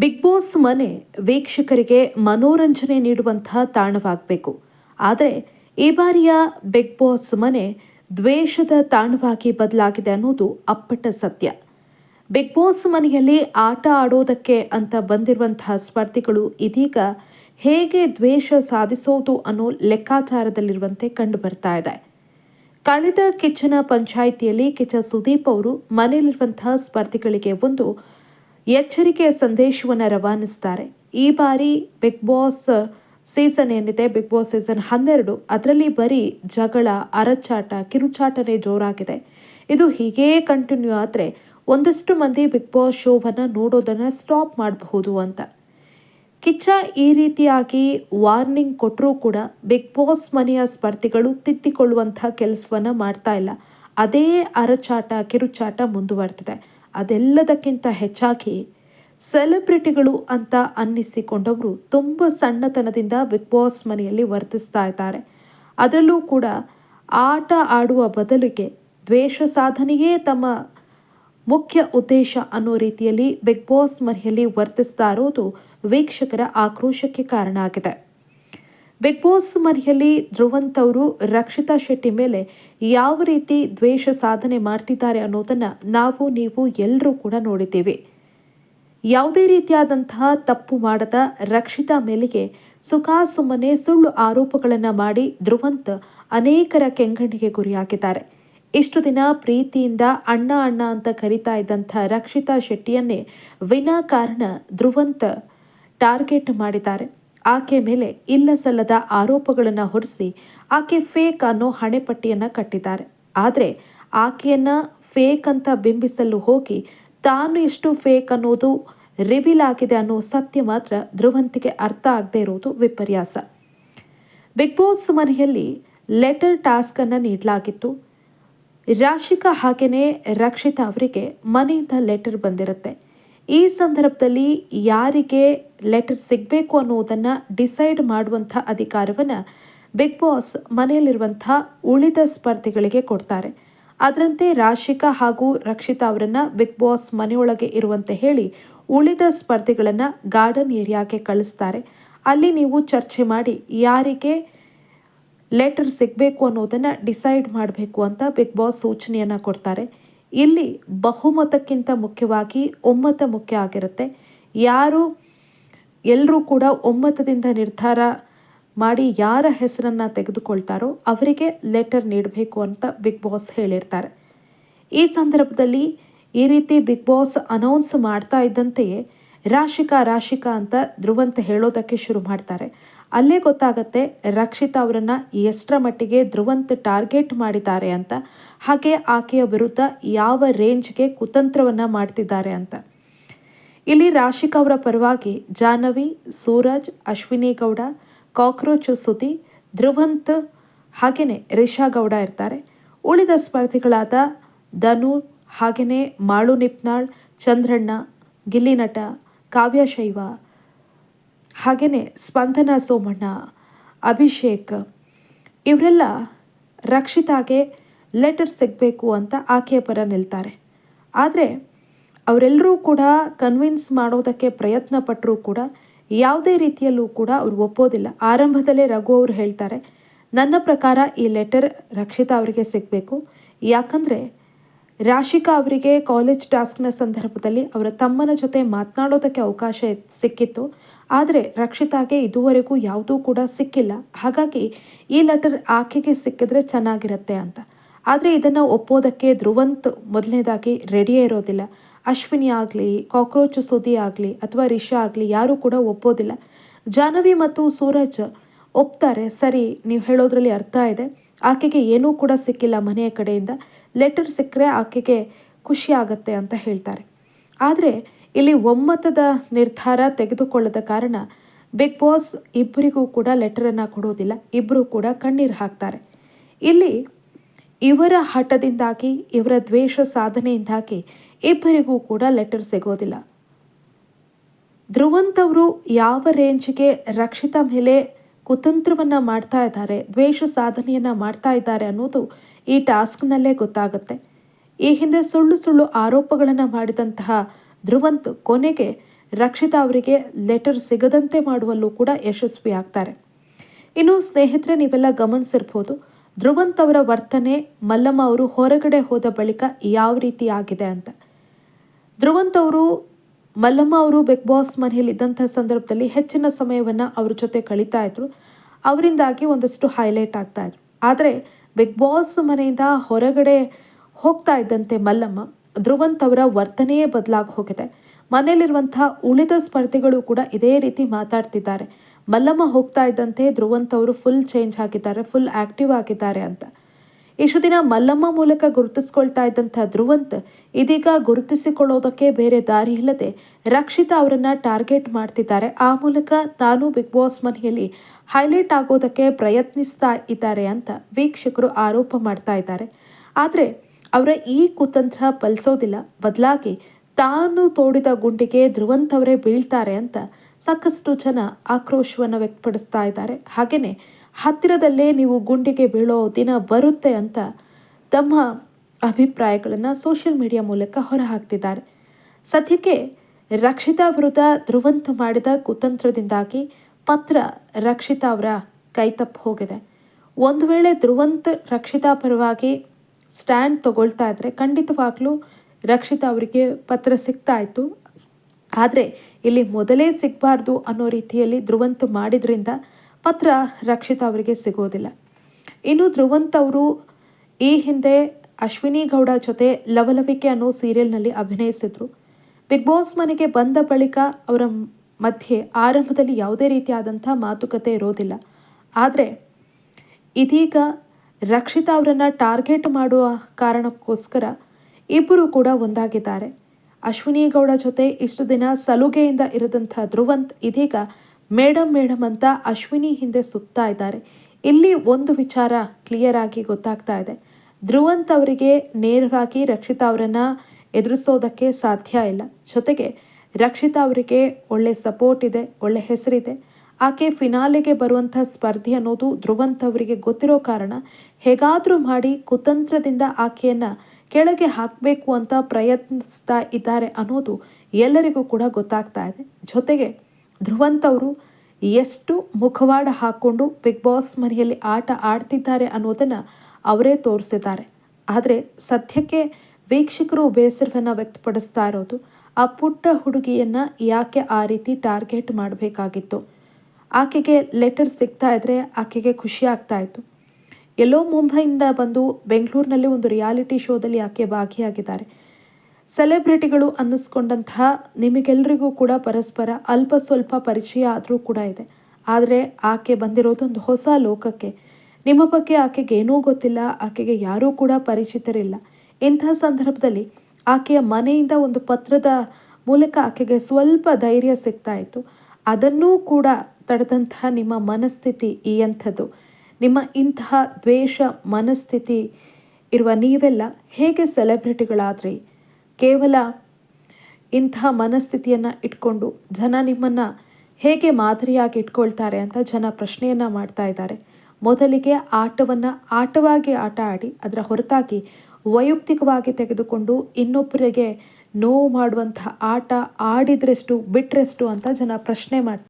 Big boss ಮನೆ ವೀಕ್ಷಕರಿಗೆ ಮನೋರಂಜನೆ ನೀಡುವಂತಹ ತಾಣವಾಗಬೇಕು. ಆದರೆ ಈ ಬಾರಿಯ ಬಿಗ್ ಬಾಸ್ ಮನೆ ದ್ವೇಷದ ತಾಣವಾಗಿ ಬದಲಾಗಿದೆ ಅನ್ನೋದು ಅಪ್ಪಟ ಸತ್ಯ. ಬಿಗ್ ಬಾಸ್ ಮನೆಯಲ್ಲಿ ಆಟ ಆಡೋದಕ್ಕೆ ಅಂತ ಬಂದಿರುವಂತಹ ಸ್ಪರ್ಧಿಗಳು ಇದೀಗ ಹೇಗೆ ದ್ವೇಷ ಸಾಧಿಸೋದು ಅನ್ನೋ ಲೆಕ್ಕಾಚಾರದಲ್ಲಿರುವಂತೆ ಕಂಡು ಬರ್ತಾ ಇದೆ. ಕಳೆದ ಕಿಚ್ಚನ ಪಂಚಾಯಿತಿಯಲ್ಲಿ ಕಿಚ್ಚ ಸುದೀಪ್ ಅವರು ಮನೆಯಲ್ಲಿರುವಂತಹ ಸ್ಪರ್ಧಿಗಳಿಗೆ ಒಂದು ಎಚ್ಚರಿಕೆಯ ಸಂದೇಶವನ್ನು ರವಾನಿಸ್ತಾರೆ. ಈ ಬಾರಿ ಬಿಗ್ ಬಾಸ್ ಸೀಸನ್ ಏನಿದೆ ಬಿಗ್ ಬಾಸ್ ಸೀಸನ್ ಹನ್ನೆರಡು, ಅದರಲ್ಲಿ ಬರೀ ಜಗಳ, ಅರಚಾಟ, ಕಿರುಚಾಟನೇ ಜೋರಾಗಿದೆ. ಇದು ಹೀಗೇ ಕಂಟಿನ್ಯೂ ಆದರೆ ಒಂದಷ್ಟು ಮಂದಿ ಬಿಗ್ ಬಾಸ್ ಶೋವನ್ನು ನೋಡೋದನ್ನು ಸ್ಟಾಪ್ ಮಾಡಬಹುದು ಅಂತ. ಕಿಚ್ಚ ಈ ರೀತಿಯಾಗಿ ವಾರ್ನಿಂಗ್ ಕೊಟ್ಟರೂ ಕೂಡ ಬಿಗ್ ಬಾಸ್ ಮನೆಯ ಸ್ಪರ್ಧಿಗಳು ತಿದ್ದಿಕೊಳ್ಳುವಂಥ ಕೆಲಸವನ್ನು ಮಾಡ್ತಾ ಇಲ್ಲ. ಅದೇ ಅರಚಾಟ, ಕಿರುಚಾಟ ಮುಂದುವರೆದಿದೆ. ಅದೆಲ್ಲದಕ್ಕಿಂತ ಹೆಚ್ಚಾಗಿ ಸೆಲೆಬ್ರಿಟಿಗಳು ಅಂತ ಅನ್ನಿಸಿಕೊಂಡವರು ತುಂಬ ಸಣ್ಣತನದಿಂದ ಬಿಗ್ ಬಾಸ್ ಮನೆಯಲ್ಲಿ ವರ್ತಿಸ್ತಾ ಇದ್ದಾರೆ. ಅದರಲ್ಲೂ ಕೂಡ ಆಟ ಆಡುವ ಬದಲಿಗೆ ದ್ವೇಷ ಸಾಧನೆಯೇ ತಮ್ಮ ಮುಖ್ಯ ಉದ್ದೇಶ ಅನ್ನೋ ರೀತಿಯಲ್ಲಿ ಬಿಗ್ ಬಾಸ್ ಮನೆಯಲ್ಲಿ ವರ್ತಿಸ್ತಾ ಇರೋದು ವೀಕ್ಷಕರ ಆಕ್ರೋಶಕ್ಕೆ ಕಾರಣ ಆಗಿದೆ ಬಿಗ್ ಬಾಸ್ ಮನೆಯಲ್ಲಿ ಧ್ರುವಂತ್ ಅವರು ರಕ್ಷಿತಾ ಶೆಟ್ಟಿ ಮೇಲೆ ಯಾವ ರೀತಿ ದ್ವೇಷ ಸಾಧನೆ ಮಾಡ್ತಿದ್ದಾರೆ ಅನ್ನೋದನ್ನ ನಾವು, ನೀವು ಎಲ್ಲರೂ ಕೂಡ ನೋಡಿದ್ದೀವಿ. ಯಾವುದೇ ರೀತಿಯಾದಂತಹ ತಪ್ಪು ಮಾಡದ ರಕ್ಷಿತಾ ಮೇಲೆಗೆ ಸುಖಾಸುಮ್ಮನೆ ಸುಳ್ಳು ಆರೋಪಗಳನ್ನು ಮಾಡಿ ಧ್ರುವಂತ್ ಅನೇಕರ ಕೆಂಗಣ್ಣಿಗೆ ಗುರಿಯಾಗಿದ್ದಾರೆ ಇಷ್ಟು ದಿನ ಪ್ರೀತಿಯಿಂದ ಅಣ್ಣ ಅಣ್ಣ ಅಂತ ಕರಿತಾ ಇದ್ದಂಥ ರಕ್ಷಿತಾ ಶೆಟ್ಟಿಯನ್ನೇ ವಿನಾಕಾರಣ ಧ್ರುವಂತ್ ಟಾರ್ಗೆಟ್ ಮಾಡಿದ್ದಾರೆ. ಆಕೆ ಮೇಲೆ ಇಲ್ಲ ಸಲ್ಲದ ಆರೋಪಗಳನ್ನು ಹೊರಿಸಿ ಆಕೆ ಫೇಕ್ ಅನ್ನೋ ಹಣೆಪಟ್ಟಿಯನ್ನು ಕಟ್ಟಿದ್ದಾರೆ. ಆದರೆ ಆಕೆಯನ್ನ ಫೇಕ್ ಅಂತ ಬಿಂಬಿಸಲು ಹೋಗಿ ತಾನು ಎಷ್ಟು ಫೇಕ್ ಅನ್ನೋದು ರಿವೀಲ್ ಆಗಿದೆ ಅನ್ನೋ ಸತ್ಯ ಮಾತ್ರ ಧ್ರುವಂತಿಗೆ ಅರ್ಥ ಆಗದೆ ಇರುವುದು ವಿಪರ್ಯಾಸ. ಬಿಗ್ ಬಾಸ್ ಮನೆಯಲ್ಲಿ ಲೆಟರ್ ಟಾಸ್ಕ್ ಅನ್ನ ನೀಡಲಾಗಿತ್ತು. ರಾಶಿಕಾ ಹಾಗೆಯೇ ರಕ್ಷಿತಾ ಅವರಿಗೆ ಮನೆಯಿಂದ ಲೆಟರ್ ಬಂದಿರುತ್ತೆ. ಈ ಸಂದರ್ಭದಲ್ಲಿ ಯಾರಿಗೆ ಲೆಟರ್ ಸಿಗಬೇಕು ಅನ್ನುವುದನ್ನು ಡಿಸೈಡ್ ಮಾಡುವಂಥ ಅಧಿಕಾರವನ್ನ ಬಿಗ್ ಬಾಸ್ ಮನೆಯಲ್ಲಿರುವಂಥ ಉಳಿದ ಸ್ಪರ್ಧಿಗಳಿಗೆ ಕೊಡ್ತಾರೆ. ಅದರಂತೆ ರಾಶಿಕಾ ಹಾಗೂ ರಕ್ಷಿತಾ ಅವರನ್ನು ಬಿಗ್ ಬಾಸ್ ಮನೆಯೊಳಗೆ ಇರುವಂತೆ ಹೇಳಿ ಉಳಿದ ಸ್ಪರ್ಧಿಗಳನ್ನ ಗಾರ್ಡನ್ ಏರಿಯಾಗೆ ಕಳಿಸ್ತಾರೆ. ಅಲ್ಲಿ ನೀವು ಚರ್ಚೆ ಮಾಡಿ ಯಾರಿಗೆ ಲೆಟರ್ ಸಿಗಬೇಕು ಅನ್ನೋದನ್ನು ಡಿಸೈಡ್ ಮಾಡಬೇಕು ಅಂತ ಬಿಗ್ ಬಾಸ್ ಸೂಚನೆಯನ್ನ ಕೊಡ್ತಾರೆ. ಇಲ್ಲಿ ಬಹುಮತಕ್ಕಿಂತ ಮುಖ್ಯವಾಗಿ ಒಮ್ಮತ ಮುಖ್ಯ ಆಗಿರುತ್ತೆ. ಯಾರು ಎಲ್ಲರೂ ಕೂಡ ಒಮ್ಮತದಿಂದ ನಿರ್ಧಾರ ಮಾಡಿ ಯಾರ ಹೆಸರನ್ನ ತೆಗೆದುಕೊಳ್ತಾರೋ ಅವರಿಗೆ ಲೆಟರ್ ನೀಡಬೇಕು ಅಂತ ಬಿಗ್ ಬಾಸ್ ಹೇಳಿರ್ತಾರೆ. ಈ ಸಂದರ್ಭದಲ್ಲಿ ಈ ರೀತಿ ಬಿಗ್ ಬಾಸ್ ಅನೌನ್ಸ್ ಮಾಡ್ತಾ ಇದ್ದಂತೆಯೇ ರಾಶಿಕಾ ರಾಶಿಕಾ ಅಂತ ಧ್ರುವಂತ ಹೇಳೋದಕ್ಕೆ ಶುರು ಮಾಡ್ತಾರೆ. ಅಲ್ಲೇ ಗೊತ್ತಾಗತ್ತೆ ರಕ್ಷಿತಾ ಅವರನ್ನ ಎಷ್ಟರ ಮಟ್ಟಿಗೆ ಧ್ರುವಂತ್ ಟಾರ್ಗೆಟ್ ಮಾಡಿದ್ದಾರೆ ಅಂತ. ಹಾಗೆ ಆಕೆಯ ವಿರುದ್ಧ ಯಾವ ರೇಂಜ್ಗೆ ಕುತಂತ್ರವನ್ನ ಮಾಡ್ತಿದ್ದಾರೆ ಅಂತ. ಇಲ್ಲಿ ರಾಶಿಕಾ ಅವರ ಪರವಾಗಿ ಜಾಹ್ನವಿ, ಸೂರಜ್, ಅಶ್ವಿನಿ ಗೌಡ, ಕಾಕ್ರೋಚ್ ಸುದಿ ಧ್ರುವಂತ್ ಹಾಗೆಯೇ ರಿಷಾ ಗೌಡ ಇರ್ತಾರೆ. ಉಳಿದ ಸ್ಪರ್ಧಿಗಳಾದ ಧನು ಹಾಗೆಯೇ ಮಾಳು ನಿಪ್ನಾಳ್, ಚಂದ್ರಣ್ಣ ಗಿಲ್ಲಿನಟ ಕಾವ್ಯ ಶೈವ. ಹಾಗೆಯೇ ಸ್ಪಂದನ ಸೋಮಣ್ಣ, ಅಭಿಷೇಕ್, ಇವರೆಲ್ಲ ರಕ್ಷಿತಾಗೆ ಲೆಟರ್ ಸಿಗಬೇಕು ಅಂತ ಆಕೆಯ ಪರ ನಿಲ್ತಾರೆ. ಆದರೆ ಅವರೆಲ್ಲರೂ ಕೂಡ ಕನ್ವಿನ್ಸ್ ಮಾಡೋದಕ್ಕೆ ಪ್ರಯತ್ನ ಪಟ್ಟರೂ ಕೂಡ ಯಾವುದೇ ರೀತಿಯಲ್ಲೂ ಕೂಡ ಅವರು ಒಪ್ಪೋದಿಲ್ಲ. ಆರಂಭದಲ್ಲೇ ರಘು ಅವರು ಹೇಳ್ತಾರೆ, ನನ್ನ ಪ್ರಕಾರ ಈ ಲೆಟರ್ ರಕ್ಷಿತಾ ಅವರಿಗೆ ಸಿಗಬೇಕು. ಯಾಕಂದರೆ ರಾಶಿಕಾ ಅವರಿಗೆ ಕಾಲೇಜ್ ಟಾಸ್ಕ್ನ ಸಂದರ್ಭದಲ್ಲಿ ಅವರ ತಮ್ಮನ ಜೊತೆ ಮಾತನಾಡೋದಕ್ಕೆ ಅವಕಾಶ ಸಿಕ್ಕಿತ್ತು. ಆದರೆ ರಕ್ಷಿತಾಗೆ ಇದುವರೆಗೂ ಯಾವುದೂ ಕೂಡ ಸಿಕ್ಕಿಲ್ಲ. ಹಾಗಾಗಿ ಈ ಲೆಟರ್ ಆಕೆಗೆ ಸಿಕ್ಕಿದ್ರೆ ಚೆನ್ನಾಗಿರುತ್ತೆ ಅಂತ. ಆದರೆ ಇದನ್ನು ಒಪ್ಪೋದಕ್ಕೆ ಧ್ರುವಂತ್ ಮೊದಲನೇದಾಗಿ ರೆಡಿಯೇ ಇರೋದಿಲ್ಲ. ಅಶ್ವಿನಿ ಆಗಲಿ, ಕಾಕ್ರೋಚ್ ಸುದಿ ಆಗಲಿ ಅಥವಾ ರಿಷಾ ಆಗಲಿ ಯಾರೂ ಕೂಡ ಒಪ್ಪೋದಿಲ್ಲ. ಜಾಹ್ನವಿ ಮತ್ತು ಸೂರಜ್ ಒಪ್ತಾರೆ, ಸರಿ, ನೀವು ಹೇಳೋದ್ರಲ್ಲಿ ಅರ್ಥ ಇದೆ. ಆಕೆಗೆ ಏನೂ ಕೂಡ ಸಿಕ್ಕಿಲ್ಲ ಮನೆಯ ಕಡೆಯಿಂದ. ಲೆಟರ್ ಸಿಕ್ಕರೆ ಆಕೆಗೆ ಖುಷಿ ಆಗತ್ತೆ ಅಂತ ಹೇಳ್ತಾರೆ. ಆದರೆ ಇಲ್ಲಿ ಒಮ್ಮತದ ನಿರ್ಧಾರ ತೆಗೆದುಕೊಳ್ಳದ ಕಾರಣ ಬಿಗ್ ಬಾಸ್ ಇಬ್ಬರಿಗೂ ಕೂಡ ಲೆಟರನ್ನು ಕೊಡೋದಿಲ್ಲ. ಇಬ್ಬರು ಕೂಡ ಕಣ್ಣೀರು ಹಾಕ್ತಾರೆ. ಇಲ್ಲಿ ಇವರ ಹಠದಿಂದಾಗಿ, ಇವರ ದ್ವೇಷ ಸಾಧನೆಯಿಂದಾಗಿ ಇಬ್ಬರಿಗೂ ಕೂಡ ಲೆಟರ್ ಸಿಗೋದಿಲ್ಲ. ಧ್ರುವಂತ್ ಅವರು ಯಾವ ರೇಂಜ್ಗೆ ರಕ್ಷಿತಾ ಮೇಲೆ ಕುತಂತ್ರವನ್ನ ಮಾಡ್ತಾ ಇದ್ದಾರೆ, ದ್ವೇಷ ಸಾಧನೆಯನ್ನ ಮಾಡ್ತಾ ಇದ್ದಾರೆ ಅನ್ನೋದು ಈ ಟಾಸ್ಕ್ನಲ್ಲೇ ಗೊತ್ತಾಗುತ್ತೆ. ಈ ಹಿಂದೆ ಸುಳ್ಳು ಸುಳ್ಳು ಆರೋಪಗಳನ್ನು ಮಾಡಿದಂತಹ ಧ್ರುವಂತ್ ಕೊನೆಗೆ ರಕ್ಷಿತಾ ಅವರಿಗೆ ಲೆಟರ್ ಸಿಗದಂತೆ ಮಾಡುವಲ್ಲೂ ಕೂಡ ಯಶಸ್ವಿ ಆಗ್ತಾರೆ. ಇನ್ನು ಸ್ನೇಹಿತರೆ, ನೀವೆಲ್ಲ ಗಮನಿಸಿರ್ಬೋದು, ಧ್ರುವಂತ್ ಅವರ ವರ್ತನೆ ಮಲ್ಲಮ್ಮ ಅವರು ಹೊರಗಡೆ ಹೋದ ಬಳಿಕ ಯಾವ ರೀತಿ ಆಗಿದೆ ಅಂತ. ಧ್ರುವಂತ್ ಅವರು, ಮಲ್ಲಮ್ಮ ಅವರು ಬಿಗ್ ಬಾಸ್ ಮನೆಯಲ್ಲಿ ಇದ್ದಂಥ ಸಂದರ್ಭದಲ್ಲಿ ಹೆಚ್ಚಿನ ಸಮಯವನ್ನ ಅವ್ರ ಜೊತೆ ಕಳೀತಾ ಇದ್ರು. ಅವರಿಂದಾಗಿ ಒಂದಷ್ಟು ಹೈಲೈಟ್ ಆಗ್ತಾ ಇದ್ರು. ಆದರೆ ಬಿಗ್ ಬಾಸ್ ಮನೆಯಿಂದ ಹೊರಗಡೆ ಹೋಗ್ತಾ ಇದ್ದಂತೆ ಮಲ್ಲಮ್ಮ, ಧ್ರುವಂತ್ ಅವರ ವರ್ತನೆಯೇ ಬದಲಾಗಿ ಹೋಗಿದೆ. ಮನೆಯಲ್ಲಿರುವಂತಹ ಉಳಿದ ಸ್ಪರ್ಧಿಗಳು ಕೂಡ ಇದೇ ರೀತಿ ಮಾತಾಡ್ತಿದ್ದಾರೆ. ಮಲ್ಲಮ್ಮ ಹೋಗ್ತಾ ಇದ್ದಂತೆ ಧ್ರುವಂತ್ ಅವರು ಫುಲ್ ಚೇಂಜ್ ಆಗಿದ್ದಾರೆ ಫುಲ್ ಆಕ್ಟಿವ್ ಆಗಿದ್ದಾರೆ ಅಂತ. ಇಷ್ಟು ದಿನ ಮಲ್ಲಮ್ಮ ಮೂಲಕ ಗುರುತಿಸ್ಕೊಳ್ತಾ ಇದ್ದಂಥ ಧ್ರುವಂತ್ ಇದೀಗ ಗುರುತಿಸಿಕೊಳ್ಳೋದಕ್ಕೆ ಬೇರೆ ದಾರಿ ಇಲ್ಲದೆ ರಕ್ಷಿತಾ ಅವರನ್ನ ಟಾರ್ಗೆಟ್ ಮಾಡ್ತಿದ್ದಾರೆ. ಆ ಮೂಲಕ ತಾನು ಬಿಗ್ ಬಾಸ್ ಮನೆಯಲ್ಲಿ ಹೈಲೈಟ್ ಆಗೋದಕ್ಕೆ ಪ್ರಯತ್ನಿಸ್ತಾ ಇದ್ದಾರೆ ಅಂತ ವೀಕ್ಷಕರು ಆರೋಪ ಮಾಡ್ತಾ ಇದ್ದಾರೆ. ಆದರೆ ಅವರ ಈ ಕುತಂತ್ರ ಫಲಿಸೋದಿಲ್ಲ. ಬದಲಾಗಿ ತಾನು ತೋಡಿದ ಗುಂಡಿಗೆ ಧ್ರುವಂತ್ ಅವರೇ ಬೀಳ್ತಾರೆ ಅಂತ ಸಾಕಷ್ಟು ಜನ ಆಕ್ರೋಶವನ್ನು ವ್ಯಕ್ತಪಡಿಸ್ತಾ ಇದ್ದಾರೆ. ಹಾಗೆಯೇ ಹತ್ತಿರದಲ್ಲೇ ನೀವು ಗುಂಡಿಗೆ ಬೀಳೋ ದಿನ ಬರುತ್ತೆ ಅಂತ ತಮ್ಮ ಅಭಿಪ್ರಾಯಗಳನ್ನು ಸೋಷಿಯಲ್ ಮೀಡಿಯಾ ಮೂಲಕ ಹೊರಹಾಕ್ತಿದ್ದಾರೆ. ಸದ್ಯಕ್ಕೆ ರಕ್ಷಿತಾ ವಿರುದ್ಧ ಧ್ರುವಂತ ಮಾಡಿದ ಕುತಂತ್ರದಿಂದಾಗಿ ಪತ್ರ ರಕ್ಷಿತಾ ಅವರ ಕೈತಪ್ಪು ಹೋಗಿದೆ. ಒಂದು ವೇಳೆ ಧ್ರುವಂತ್ ರಕ್ಷಿತಾ ಪರವಾಗಿ ಸ್ಟ್ಯಾಂಡ್ ತಗೊಳ್ತಾ ಇದ್ರೆ ಖಂಡಿತವಾಗ್ಲೂ ರಕ್ಷಿತಾ ಅವರಿಗೆ ಪತ್ರ ಸಿಗ್ತಾ ಇತ್ತು. ಆದರೆ ಇಲ್ಲಿ ಮೊದಲೇ ಸಿಗಬಾರ್ದು ಅನ್ನೋ ರೀತಿಯಲ್ಲಿ ಧ್ರುವಂತ್ ಮಾಡಿದ್ರಿಂದ ಪತ್ರ ರಕ್ಷಿತಾ ಅವರಿಗೆ ಸಿಗೋದಿಲ್ಲ ಇನ್ನು ಧ್ರುವಂತ್ ಅವರು ಈ ಹಿಂದೆ ಅಶ್ವಿನಿ ಗೌಡ ಜೊತೆ ಲವಲವಿಕೆ ಅನ್ನೋ ಸೀರಿಯಲ್ನಲ್ಲಿ ಅಭಿನಯಿಸಿದ್ರು. ಬಿಗ್ ಬಾಸ್ ಮನೆಗೆ ಬಂದ ಬಳಿಕ ಅವರ ಮಧ್ಯೆ ಆರಂಭದಲ್ಲಿ ಯಾವುದೇ ರೀತಿಯಾದಂಥ ಮಾತುಕತೆ ಇರೋದಿಲ್ಲ. ಆದರೆ ಇದೀಗ ರಕ್ಷಿತಾ ಅವರನ್ನು ಟಾರ್ಗೆಟ್ ಮಾಡುವ ಕಾರಣಕ್ಕೋಸ್ಕರ ಇಬ್ಬರು ಕೂಡ ಒಂದಾಗಿದ್ದಾರೆ. ಅಶ್ವಿನಿ ಗೌಡ ಜೊತೆ ಇಷ್ಟು ದಿನ ಸಲುಗೆಯಿಂದ ಇರದಂಥ ಧ್ರುವಂತ್ ಇದೀಗ ಮೇಡಮ್ ಮೇಡಮ್ ಅಂತ ಅಶ್ವಿನಿ ಹಿಂದೆ ಸುತ್ತಾ ಇದ್ದಾರೆ. ಇಲ್ಲಿ ಒಂದು ವಿಚಾರ ಕ್ಲಿಯರ್ ಆಗಿ ಗೊತ್ತಾಗ್ತಾ ಇದೆ. ಧ್ರುವಂತ್ ಅವರಿಗೆ ನೇರವಾಗಿ ರಕ್ಷಿತಾ ಅವರನ್ನ ಎದುರಿಸೋದಕ್ಕೆ ಸಾಧ್ಯ ಇಲ್ಲ. ಜೊತೆಗೆ ರಕ್ಷಿತಾ ಅವರಿಗೆ ಒಳ್ಳೆ ಸಪೋರ್ಟ್ ಇದೆ, ಒಳ್ಳೆ ಹೆಸರಿದೆ. ಆಕೆ ಫಿನಾಲೆಗೆ ಬರುವಂಥ ಸ್ಪರ್ಧೆ ಅನ್ನೋದು ಧ್ರುವಂತ್ ಅವರಿಗೆ ಗೊತ್ತಿರೋ ಕಾರಣ ಹೇಗಾದರೂ ಮಾಡಿ ಕುತಂತ್ರದಿಂದ ಆಕೆಯನ್ನ ಕೆಳಗೆ ಹಾಕಬೇಕು ಅಂತ ಪ್ರಯತ್ನಿಸ್ತಾ ಇದ್ದಾರೆ ಅನ್ನೋದು ಎಲ್ಲರಿಗೂ ಕೂಡ ಗೊತ್ತಾಗ್ತಾ ಇದೆ. ಜೊತೆಗೆ ಧ್ರುವಂತ್ ಅವರು ಎಷ್ಟು ಮುಖವಾಡ ಹಾಕೊಂಡು ಬಿಗ್ ಬಾಸ್ ಮನೆಯಲ್ಲಿ ಆಟ ಆಡ್ತಿದ್ದಾರೆ ಅನ್ನೋದನ್ನ ಅವರೇ ತೋರಿಸಿದ್ದಾರೆ. ಆದರೆ ಸದ್ಯಕ್ಕೆ ವೀಕ್ಷಕರು ಬೇಸರವನ್ನ ವ್ಯಕ್ತಪಡಿಸ್ತಾ ಇರೋದು ಆ ಪುಟ್ಟ ಹುಡುಗಿಯನ್ನ ಯಾಕೆ ಆ ರೀತಿ ಟಾರ್ಗೆಟ್ ಮಾಡಬೇಕಾಗಿತ್ತು. ಆಕೆಗೆ ಲೆಟರ್ ಸಿಗ್ತಾ ಇದ್ರೆ ಆಕೆಗೆ ಖುಷಿ ಆಗ್ತಾ ಇತ್ತು. ಎಲ್ಲೋ ಮುಂಬೈಯಿಂದ ಬಂದು ಬೆಂಗಳೂರಿನಲ್ಲಿ ಒಂದು ರಿಯಾಲಿಟಿ ಶೋದಲ್ಲಿ ಆಕೆ ಭಾಗಿಯಾಗಿದ್ದಾರೆ. ಸೆಲೆಬ್ರಿಟಿಗಳು ಅನ್ನಿಸ್ಕೊಂಡಂತಹ ನಿಮಗೆಲ್ಲರಿಗೂ ಕೂಡ ಪರಸ್ಪರ ಅಲ್ಪ ಸ್ವಲ್ಪ ಪರಿಚಯ ಆದರೂ ಕೂಡ ಇದೆ. ಆದರೆ ಆಕೆ ಬಂದಿರೋದು ಒಂದು ಹೊಸ ಲೋಕಕ್ಕೆ. ನಿಮ್ಮ ಬಗ್ಗೆ ಆಕೆಗೆ ಏನೂ ಗೊತ್ತಿಲ್ಲ, ಆಕೆಗೆ ಯಾರೂ ಕೂಡ ಪರಿಚಿತರಿಲ್ಲ. ಇಂಥ ಸಂದರ್ಭದಲ್ಲಿ ಆಕೆಯ ಮನೆಯಿಂದ ಒಂದು ಪತ್ರದ ಮೂಲಕ ಆಕೆಗೆ ಸ್ವಲ್ಪ ಧೈರ್ಯ ಸಿಗ್ತಾ ಇತ್ತು. ಅದನ್ನೂ ಕೂಡ ತಡೆದಂತಹ ನಿಮ್ಮ ಮನಸ್ಥಿತಿ ಈ ಅಂಥದ್ದು ನಿಮ್ಮ ಇಂತಹ ದ್ವೇಷ ಮನಸ್ಥಿತಿ ಇರುವ ನೀವೆಲ್ಲ ಹೇಗೆ ಸೆಲೆಬ್ರಿಟಿಗಳಾದ್ರಿ? ಕೇವಲ ಇಂತಹ ಮನಸ್ಥಿತಿಯನ್ನು ಇಟ್ಕೊಂಡು ಜನ ನಿಮ್ಮನ್ನು ಹೇಗೆ ಮಾದರಿಯಾಗಿ ಇಟ್ಕೊಳ್ತಾರೆ ಅಂತ ಜನ ಪ್ರಶ್ನೆಯನ್ನು ಮಾಡ್ತಾ ಇದ್ದಾರೆ. ಮೊದಲಿಗೆ ಆಟವನ್ನು ಆಟವಾಗಿ ಆಟ ಆಡಿ ಅದರ ಹೊರತಾಗಿ ವೈಯಕ್ತಿಕವಾಗಿ ತೆಗೆದುಕೊಂಡು ಇನ್ನೊಬ್ಬರಿಗೆ ನೋವು ಮಾಡುವಂಥ ಆಟ ಆಡಿದ್ರೆಷ್ಟು ಬಿಟ್ಟರೆಷ್ಟು ಅಂತ ಜನ ಪ್ರಶ್ನೆ ಮಾಡ್ತಾರೆ